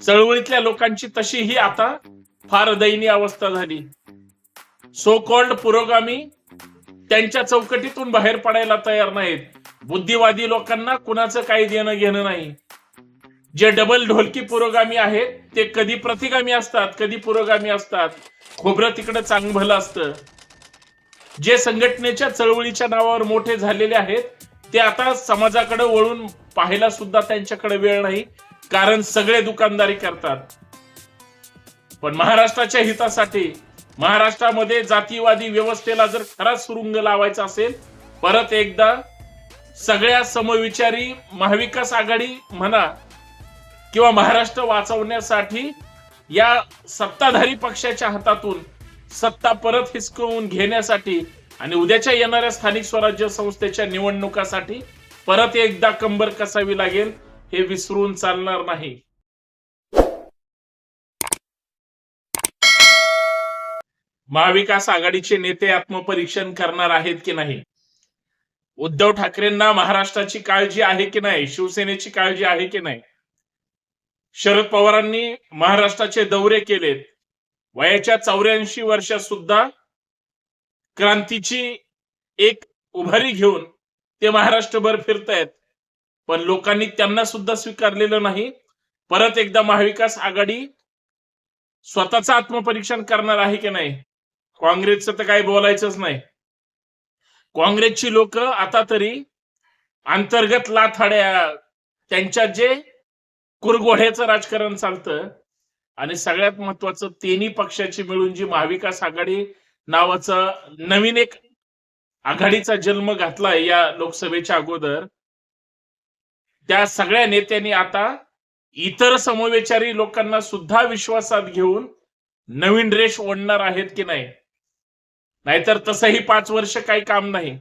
चळवळीतल्या लोकांची तशीही आता फार दयनीय अवस्था झाली. सो कॉल्ड पुरोगामी त्यांच्या चौकटीतून बाहेर पडायला तयार नाहीत. बुद्धिवादी लोकांना कुणाचं काही देणं घेणं नाही. जे डबल ढोलकी पुरोगामी आहेत ते कधी प्रतिगामी असतात कधी पुरोगामी असतात. खोबरं तिकडं चांग भलं असतं. जे संघटनेच्या चळवळीच्या नावावर मोठे झालेले आहेत ते आता समाजाकडे वळून पाहायला सुद्धा त्यांच्याकडे वेळ नाही. कारण सगळे दुकानदारी करतात. पण महाराष्ट्राच्या हितासाठी महाराष्ट्रामध्ये जातीवादी व्यवस्थेला जर खराच सुरुंग लावायचा असेल परत एकदा सगळ्या समविचारी महाविकास आघाडी म्हणा किंवा महाराष्ट्र वाचवण्यासाठी या सत्ताधारी पक्षाच्या हातातून सत्ता परत हिसकवून घेण्यासाठी आणि उद्याच्या येणाऱ्या स्थानिक स्वराज्य संस्थेच्या निवडणुकासाठी परत एकदा कंबर कसावी लागेल हे विसरून चालणार नाही. महाविकास आघाडीचे नेते आत्मपरीक्षण करणार आहेत की नाही? उद्धव ठाकरेंना महाराष्ट्राची काळजी आहे की नाही? शिवसेनेची काळजी आहे की नाही? शरद पवारांनी महाराष्ट्राचे दौरे केलेत. वयाच्या चौऱ्याऐंशी वर्षात सुद्धा क्रांतीची एक उभारी घेऊन ते महाराष्ट्रभर फिरतायत. पण लोकांनी त्यांना सुद्धा स्वीकारलेलं नाही. परत एकदा महाविकास आघाडी स्वतःचं आत्मपरीक्षण करणार आहे की नाही? काँग्रेसचं तर काही बोलायचंच नाही. काँग्रेसची लोक आता तरी अंतर्गत लाथाड्या त्यांच्या जे कुरगोड्याचं राजकारण चालतं आणि सगळ्यात महत्वाचं तिन्ही पक्षाची मिळून जी महाविकास आघाडी नावाचं नवीन एक आघाडीचा जन्म घातलाय या लोकसभेच्या अगोदर त्या सगळ्या नेत्यांनी आता इतर समविचारी लोकांना सुद्धा विश्वासात घेऊन नवीन रेष ओढणार आहेत की नाही? नाहीतर तसंही पाच वर्ष काही काम नाही.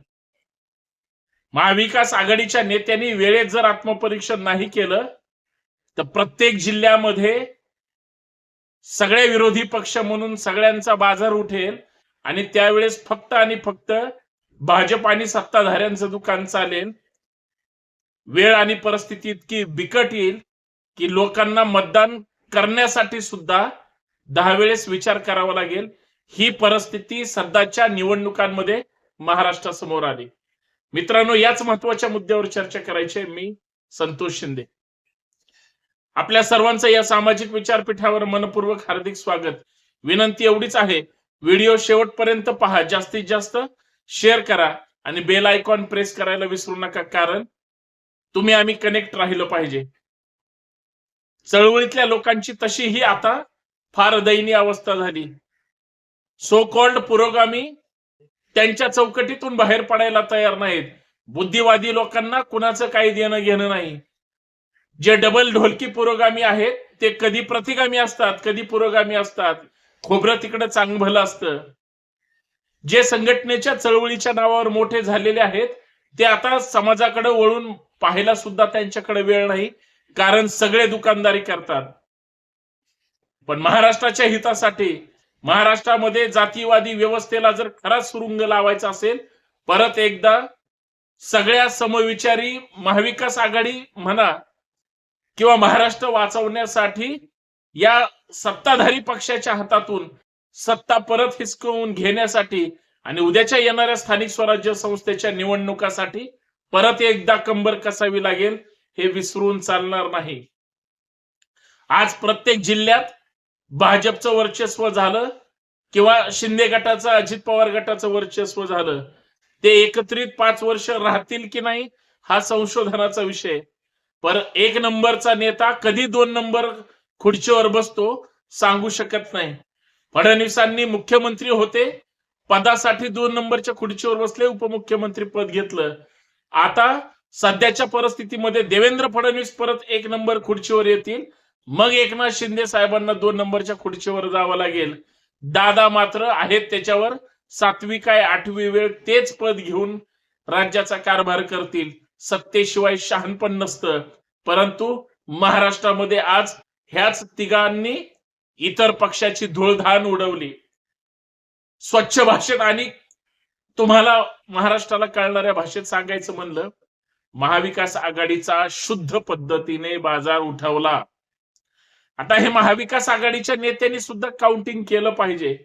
महाविकास आघाडीच्या नेत्यांनी वेळेत जर आत्मपरीक्षण नाही केलं तर प्रत्येक जिल्ह्यामध्ये सगळे विरोधी पक्ष म्हणून सगळ्यांचा बाजार उठेल आणि त्यावेळेस फक्त आणि फक्त भाजप आणि सत्ताधाऱ्यांचं दुकान चालेल. वेळ आणि परिस्थिती इतकी बिकट येईल की लोकांना मतदान करण्यासाठी सुद्धा दहा वेळेस विचार करावा लागेल. ही परिस्थिती सध्याच्या निवडणुकांमध्ये महाराष्ट्रासमोर आली. मित्रांनो याच महत्त्वाच्या मुद्द्यावर चर्चा करायची मी संतोष शिंदे. आपल्या सर्वांचं या सामाजिक विचारपीठावर मनपूर्वक हार्दिक स्वागत. विनंती एवढीच आहे व्हिडिओ शेवटपर्यंत पहा. जास्तीत जास्त शेअर करा आणि बेल आयकॉन प्रेस करायला विसरू नका. कारण तुम्ही आम्ही कनेक्ट राहिलो पाहिजे. चळवळीतल्या लोकांची तशी ही आता फार दयनीय अवस्था झाली. सो कॉल्ड पुरोगामी त्यांच्या चौकटीतून बाहेर पडायला तयार नाहीत. बुद्धिवादी लोकांना कुणाचं काही देणं घेणं नाही. जे डबल ढोलकी पुरोगामी आहेत ते कधी प्रतिगामी असतात कधी पुरोगामी असतात. खोबरं तिकडं चांग भलं असतं. जे संघटनेच्या चळवळीच्या नावावर मोठे झालेले आहेत ते आता समाजाकडे वळून पाहायला सुद्धा त्यांच्याकडे वेळ नाही कारण सगळे दुकानदारी करतात. पण महाराष्ट्राच्या हितासाठी महाराष्ट्रामध्ये जातीवादी व्यवस्थेला जर खराच सुरुंग लावायचा असेल परत एकदा सगळ्या समविचारी महाविकास आघाडी म्हणा किंवा महाराष्ट्र वाचवण्यासाठी या सत्ताधारी पक्षाच्या हातातून सत्ता परत हिसकवून घेण्यासाठी आणि उद्याच्या येणाऱ्या स्थानिक स्वराज्य संस्थेच्या निवडणुकासाठी परत एकदा कंबर कसावी लागेल हे विसरून चालणार नाही. आज प्रत्येक जिल्ह्यात भाजपचं वर्चस्व झालं किंवा शिंदे गटाचं अजित पवार गटाचं वर्चस्व झालं. ते एकत्रित पाच वर्ष राहतील की नाही हा संशोधनाचा विषय. पर एक नंबरचा नेता कधी दोन नंबर खुर्चीवर बसतो सांगू शकत नाही. फडणवीसांनी मुख्यमंत्री होते पदासाठी दोन नंबरच्या खुर्चीवर बसले उपमुख्यमंत्री पद घेतलं. आता सध्याच्या परिस्थितीमध्ये देवेंद्र फडणवीस परत एक नंबर खुर्चीवर येतील. मग एकनाथ शिंदे साहेबांना दोन नंबरच्या खुर्चीवर जावं लागेल. दादा मात्र आहेत त्याच्यावर. सातवी काय आठवी वेळ तेच पद घेऊन राज्याचा कारभार करतील. सत्तेशिवाय शहाणपण नसतं. परंतु महाराष्ट्रामध्ये आज ह्याच तिघांनी इतर पक्षाची धुळधान उडवली. स्वच्छ भाषेत आणि तुम्हाला महाराष्ट्राला कळणाऱ्या भाषेत सांगायचं म्हणलं महाविकास आघाडीचा शुद्ध पद्धतीने बाजार उठवला. आता हे महाविकास आघाडीच्या नेत्यांनी सुद्धा काउंटिंग केलं पाहिजे.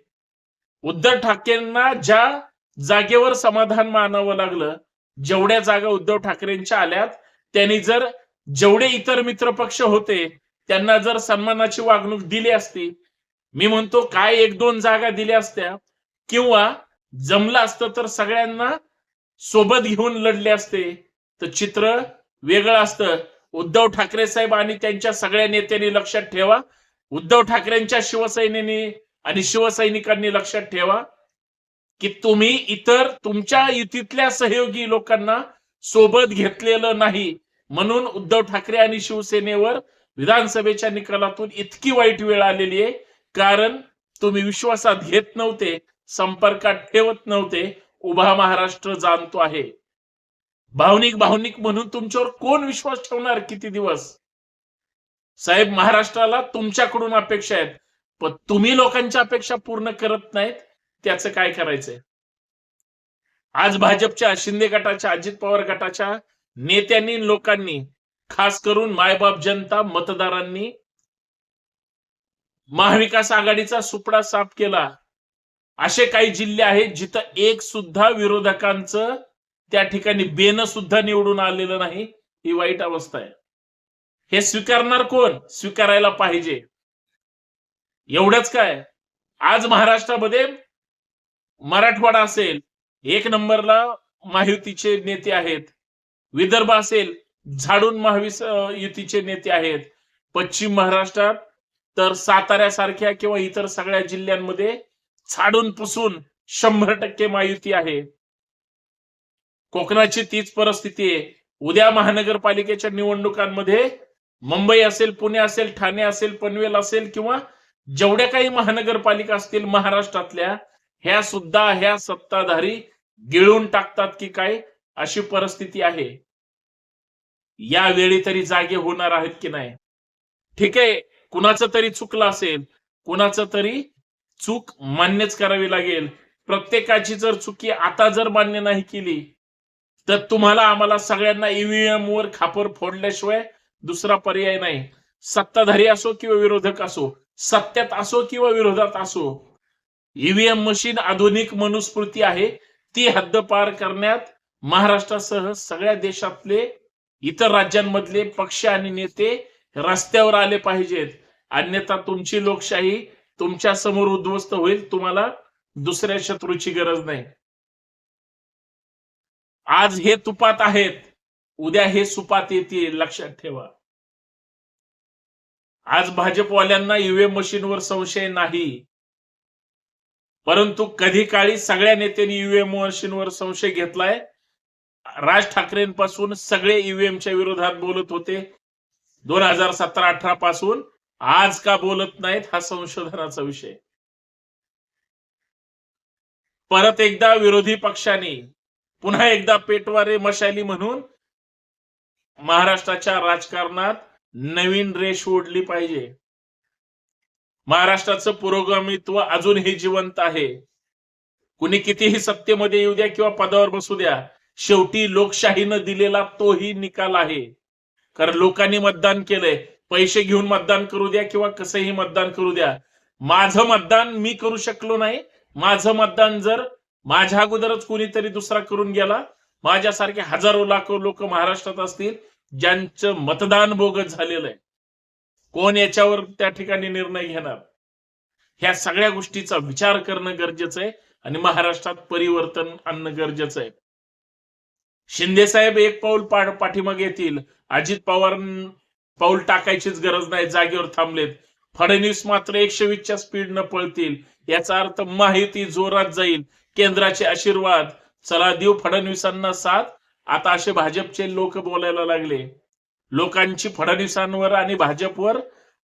उद्धव ठाकरेंना ज्या जागेवर समाधान मानावं लागलं जेवढ्या जागा उद्धव ठाकरेंच्या आल्यात त्यांनी जर जेवढे इतर मित्र पक्ष होते त्यांना जर सन्मानाची वागणूक दिली असती मी म्हणतो काय एक दोन जागा दिल्या असत्या किंवा जमलं असतं तर सगळ्यांना सोबत घेऊन लढले असते. तर चित्र वेगळं असतं. उद्धव ठाकरे साहेब आणि त्यांच्या सगळ्या नेत्यांनी लक्षात ठेवा. उद्धव ठाकरेंच्या शिवसैन्यानी आणि शिवसैनिकांनी लक्षात ठेवा की तुम्ही इतर तुमच्या युतीतल्या सहयोगी लोकांना सोबत घेतलेलं नाही. म्हणून उद्धव ठाकरे आणि शिवसेनेवर विधानसभेच्या निकालातून इतकी वाईट वेळ आलेली आहे. कारण तुम्ही विश्वासात घेत नव्हते. संपर्कात ठेवत नव्हते. उभा महाराष्ट्र जाणतो आहे. भावनिक भावनिक म्हणून तुमच्यावर कोण विश्वास ठेवणार किती दिवस? साहेब महाराष्ट्राला तुमच्याकडून अपेक्षा आहेत. पण तुम्ही लोकांच्या अपेक्षा पूर्ण करत नाहीत. त्याचं काय करायचंय? आज भाजपच्या शिंदे गटाच्या अजित पवार गटाच्या नेत्यांनी लोकांनी खास करून मायबाप जनता मतदारांनी महाविकास आघाडीचा सुपडा साफ केला. असे काही जिल्हे आहेत जिथं एक सुद्धा विरोधकांचं त्या ठिकाणी बेन सुद्धा निवडून आलेलं नाही. ही वाईट अवस्था आहे. हे स्वीकारणार कोण? स्वीकारायला पाहिजे. एवढंच काय? आज महाराष्ट्रामध्ये मराठवाडा असेल एक नंबरला महायुतीचे नेते आहेत. विदर्भ असेल झाडून महाविस युतीचे नेते आहेत. पश्चिम महाराष्ट्रात तर साताऱ्यासारख्या किंवा इतर सगळ्या जिल्ह्यांमध्ये झाडून पुसून शंभर टक्के महायुती आहे. कोकणाची तीच परिस्थिती आहे. उद्या महानगरपालिकेच्या निवडणुकांमध्ये मुंबई असेल पुणे असेल ठाणे असेल पनवेल असेल किंवा जेवढ्या काही महानगरपालिका असतील महाराष्ट्रातल्या ह्या सुद्धा ह्या सत्ताधारी गिळून टाकतात की काय अशी परिस्थिती आहे. यावेळी तरी जागे होणार आहेत की नाही? ठीक आहे. कुणाचं तरी चुकलं असेल कुणाचं तरी चूक मान्यच करावी लागेल. प्रत्येकाची जर चुकी आता जर मान्य नाही केली तर तुम्हाला आम्हाला सगळ्यांना ईव्हीएम वर खापर फोडल्याशिवाय दुसरा पर्याय नाही. सत्ताधारी असो किंवा विरोधक असो सत्यात असो किंवा विरोधात असो ईव्हीएम मशीन आधुनिक मनुस्मृती आहे. ती हद्दपार करण्यात महाराष्ट्रासह सगळ्या देशातले इतर राज्यांमधले पक्ष आणि नेते रस्त्यावर आले पाहिजेत. अन्यथा तुमची लोकशाही तुमच्यासमोर उद्ध्वस्त होईल तुम्हाला दुसऱ्या शत्रूची गरज नाही. आज हे तुपात आहेत उद्या हे सुपात येतील लक्षात ठेवा. आज भाजपवाल्यांना ईव्हीएम मशीनवर संशय नाही. परंतु कधी काळी सगळ्या नेत्यांनी ईव्हीएम मशीनवर संशय घेतलाय? राज ठाकरेंपासून सगळे ईव्हीएमच्या विरोधात बोलत होते. दोन हजार सतरा अठरा पासून आज का बोलत नाहीत हा संशोधनाचा विषय. परत एकदा विरोधी पक्षाने पुन्हा एकदा पेटवारे मशाली म्हणून महाराष्ट्राच्या राजकारणात नवीन रेष ओढली पाहिजे. महाराष्ट्राचं पुरोगामित्व अजूनही जिवंत आहे. कुणी कितीही सत्तेमध्ये येऊ द्या किंवा पदावर बसू द्या शेवटी लोकशाहीनं दिलेला तोही निकाल आहे. कारण लोकांनी मतदान केलंय पैसे घेऊन मतदान करू द्या किंवा कसंही मतदान करू द्या. माझं मतदान मी करू शकलो नाही. माझं मतदान जर माझ्या अगोदरच कोणीतरी दुसरा करून गेला माझ्यासारखे हजारो लाखो लोक महाराष्ट्रात असतील ज्यांचं मतदान बोगत झालेलं आहे. कोण याच्यावर त्या ठिकाणी निर्णय घेणार? ह्या सगळ्या गोष्टीचा विचार करणं गरजेचं आहे आणि महाराष्ट्रात परिवर्तन आणणं गरजेचं आहे. शिंदे साहेब एक पाऊल पाठीमागे येतील. अजित पवार पाऊल टाकायचीच गरज नाही जागेवर थांबलेत. फडणवीस मात्र एकशे वीसच्या स्पीडनं पळतील. याचा अर्थ माहिती जोरात जाईल. केंद्राचे आशीर्वाद. चला देऊ फडणवीसांना साथ. आता असे भाजपचे लोक बोलायला लागले. लोकांची फडणवीसांवर आणि भाजपवर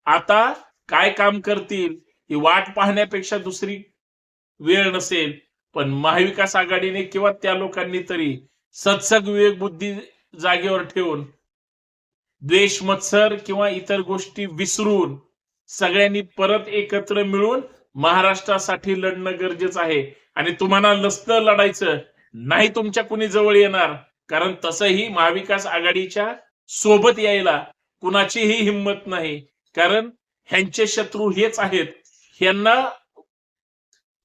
आता काय काम करतील ही वाट पाहण्यापेक्षा दुसरी वेळ नसेल. पण महाविकास आघाडीने किंवा त्या लोकांनी तरी सत्सग विवेक बुद्धी जागेवर ठेवून द्वेष मत्सर किंवा इतर गोष्टी विसरून सगळ्यांनी परत एकत्र मिळून महाराष्ट्रासाठी लढणं गरजेचं आहे. आणि तुम्हाला लसतं लढायचं नाही तुमच्या कुणी जवळ येणार. कारण तसंही महाविकास आघाडीच्या सोबत यायला कुणाचीही हिंमत नाही. कारण ह्यांचे शत्रू हेच आहेत. ह्यांना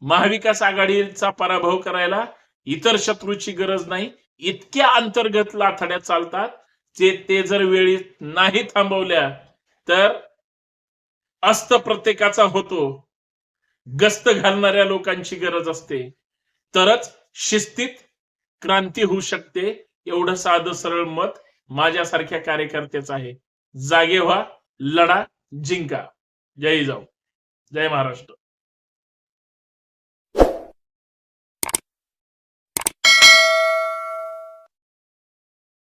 महाविकास आघाडीचा पराभव करायला इतर शत्रूची गरज नाही. इतक्या अंतर्गत लाथड्या चालतात. ते ते जर वेळी नाही थांबवल्या तर अस्त प्रत्येकाचा होतो. गस्त घालणाऱ्या लोकांची गरज असते. तरच शिस्तीत क्रांती होऊ शकते. एवढं साधं सरळ मत माझ्यासारख्या कार्यकर्त्याचं आहे. जागे व्हा लढा जिंका. जय जाऊ जय महाराष्ट्र.